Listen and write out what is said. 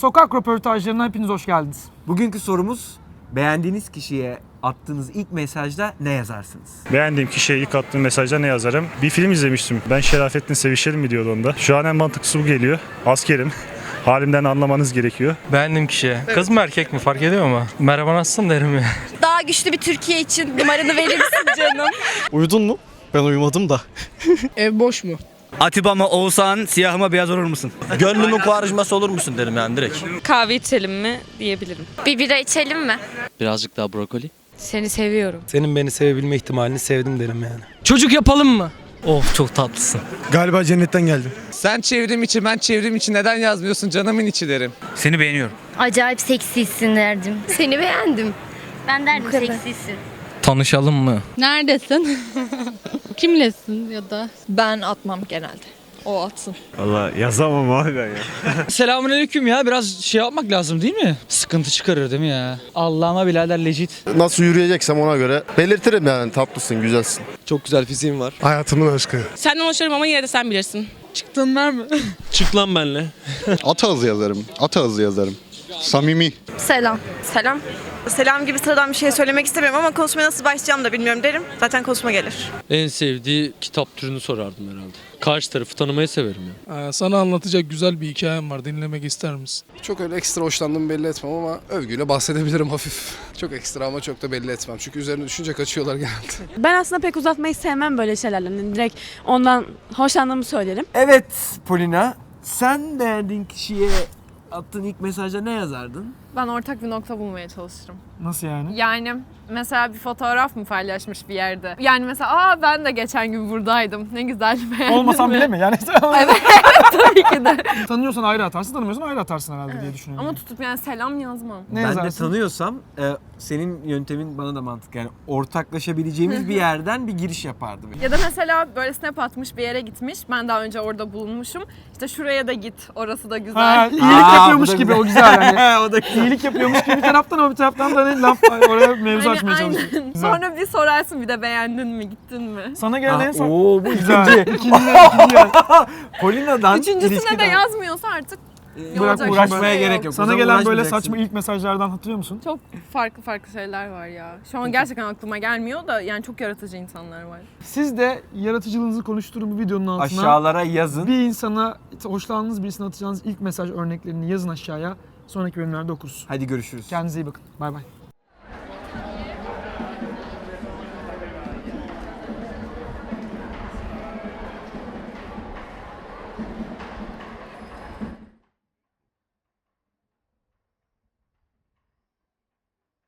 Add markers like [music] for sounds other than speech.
Sokak röportajlarına hepiniz hoş geldiniz. Bugünkü sorumuz beğendiğiniz kişiye attığınız ilk mesajda ne yazarsınız? Beğendiğim kişiye ilk attığım mesajda ne yazarım? Bir film izlemiştim. Ben Şerafettin Sevişelim mi diyordu onda. Şu an en mantıklısı bu geliyor. Askerim. [laughs] Halimden anlamanız gerekiyor. Beğendim kişiye. Kız mı erkek mi fark ediyor mu? Merhaba nasılsın derim ya. [laughs] Daha güçlü bir Türkiye için numaranı verir misin canım? Uyudun mu? Ben uyumadım da. Ev boş mu? Atiba mı Oğuzhan, siyah mı beyaz olur musun? Gönlümün kuarjması olur musun derim yani direkt. Kahve içelim mi diyebilirim. Bir bira içelim mi? Birazcık daha brokoli. Seni seviyorum. Senin beni sevebilme ihtimalini sevdim derim yani. Çocuk yapalım mı? Of çok tatlısın. Galiba cennetten geldim. Sen çevrim içi ben çevrim içi neden yazmıyorsun canımın içi derim. Seni beğeniyorum. Acayip seksisin derdim. Seni beğendim. Ben derdim seksisin. Tanışalım mı? Neredesin? [laughs] Kimlesin ya da? Ben atmam genelde. O atsın. Valla yazamam abi ben ya. [laughs] Selamünaleyküm ya biraz şey yapmak lazım değil mi? Sıkıntı çıkarır değil mi ya? Allah'ıma birader legit. Nasıl yürüyeceksem ona göre belirtirim yani tatlısın, güzelsin. Çok güzel fiziğim var. Hayatımın aşkı. Senden hoşlanırım ama yine de sen bilirsin. Çıktın var mı? Çık lan benle. At ağzı yazarım, at ağzı yazarım. Samimi. Selam. Selam. Selam gibi sıradan bir şey söylemek istemiyorum ama konuşmaya nasıl başlayacağım da bilmiyorum derim. Zaten konuşma gelir. En sevdiği kitap türünü sorardım herhalde. Karşı tarafı tanımayı severim ya. Ee, sana anlatacak güzel bir hikayem var. Dinlemek ister misin? Çok öyle ekstra hoşlandığımı belli etmem ama övgüyle bahsedebilirim [laughs] hafif. Çok ekstra ama çok da belli etmem. Çünkü üzerine düşünce kaçıyorlar genelde. [laughs] Ben aslında pek uzatmayı sevmem böyle şeylerle. Yani direkt ondan hoşlandığımı söylerim. Evet Polina, sen beğendiğin kişiye attığın ilk mesajda ne yazardın? Ben ortak bir nokta bulmaya çalışırım. Nasıl yani? Yani mesela bir fotoğraf mı paylaşmış bir yerde? Yani mesela aa ben de geçen gün buradaydım. Ne güzel [laughs] beğendin Olmasam mi? bile mi? Yani [laughs] [laughs] Tabii ki de. tanıyorsan ayrı atarsın, tanımıyorsan ayrı atarsın herhalde diye düşünüyorum. Ama tutup yani selam yazmam. ne ben yazarsın? de tanıyorsam e, senin yöntemin bana da mantıklı. Yani ortaklaşabileceğimiz bir yerden bir giriş yapardım. Ya da mesela böyle snap atmış bir yere gitmiş. Ben daha önce orada bulunmuşum. İşte şuraya da git. Orası da güzel. Ha, iyilik Aa, yapıyormuş da gibi güzel. o güzel yani. o da İyilik yapıyormuş gibi bir taraftan ama bir taraftan da hani laf oraya mevzu Hani açmaya aynen. çalışıyor. Sonra bir sorarsın bir de beğendin mi, gittin mi? Sana gelen en son... Oo bu Güzel. ikinci. İkinci, ikinci yani. [laughs] Polina'dan Üçüncüsüne de ilişkiden- yazmıyorsa artık E, Bırak olacak uğraşmaya şey gerek yok. yok. Sana gelen böyle uğraşmayacaksın. saçma ilk mesajlardan hatırlıyor musun? Çok farklı farklı şeyler var ya. Şu an gerçekten aklıma gelmiyor da yani çok yaratıcı insanlar var. Siz de yaratıcılığınızı konuşturun bu videonun altına. Aşağılara yazın. Bir insana, hoşlandığınız birisine atacağınız ilk mesaj örneklerini yazın aşağıya. Sonraki bölümlerde okuruz. Hadi görüşürüz. Kendinize iyi bakın. Bay bay.